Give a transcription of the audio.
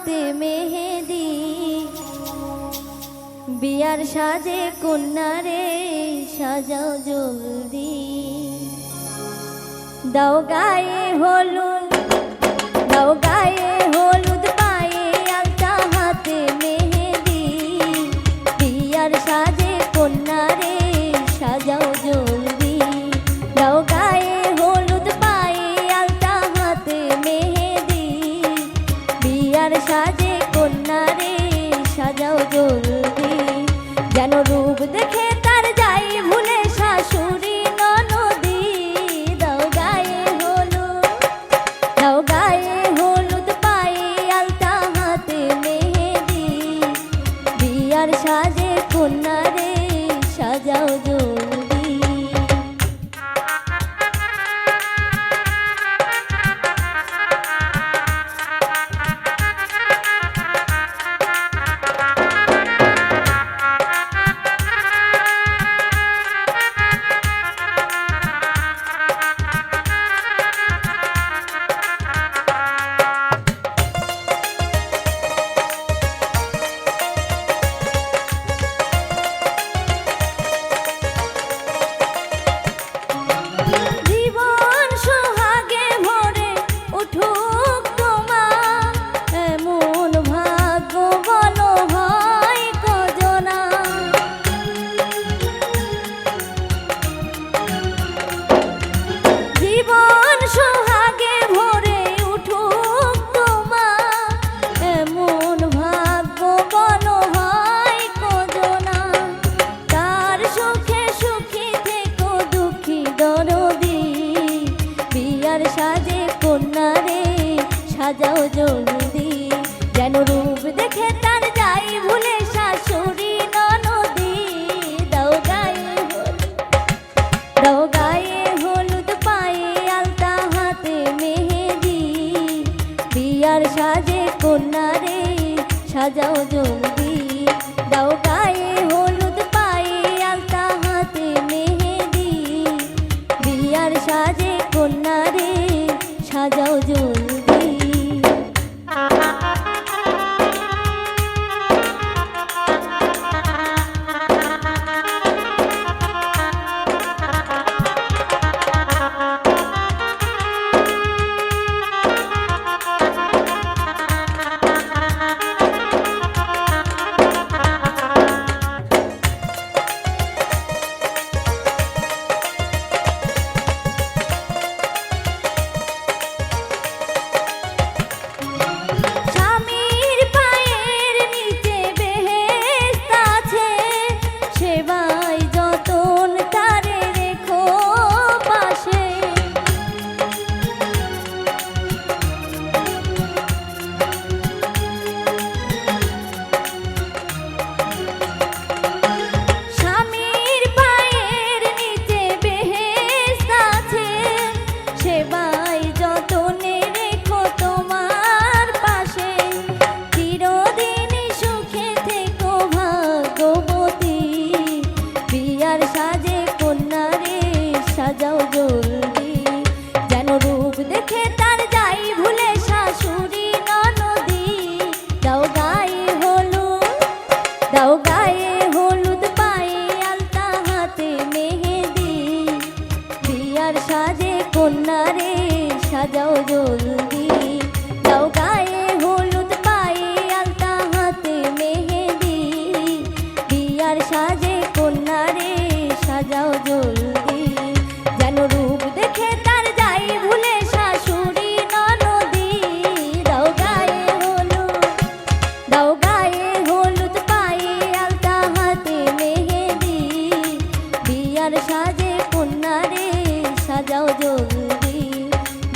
হাতে মেহেদি বিয়ার সাজে কন্যারে সাজাও জলদি। দাও গায়ে হলুদ দাও গায়ে হলুদ। জলদি। যেন রূপ দেখে সাজাও জলদি। যেন রূপ দেখে তার যাই ভুলে দাও হলুদ, দাও পায়ে আলতা হাতে মেহেদি। বিয়ার সাজে কন্যারে সাজাও জলদি। দাও হলুদ পায়ে আলতা হাতে মেহেদি। বিয়ার সাজে কন্যারে সাজাও জলদি। হলুদ পায়ে হাতে সাজে কন্যারে সাজাও জলদি। হলুদ হাতে মেহেদি। কন্যারে সাজাও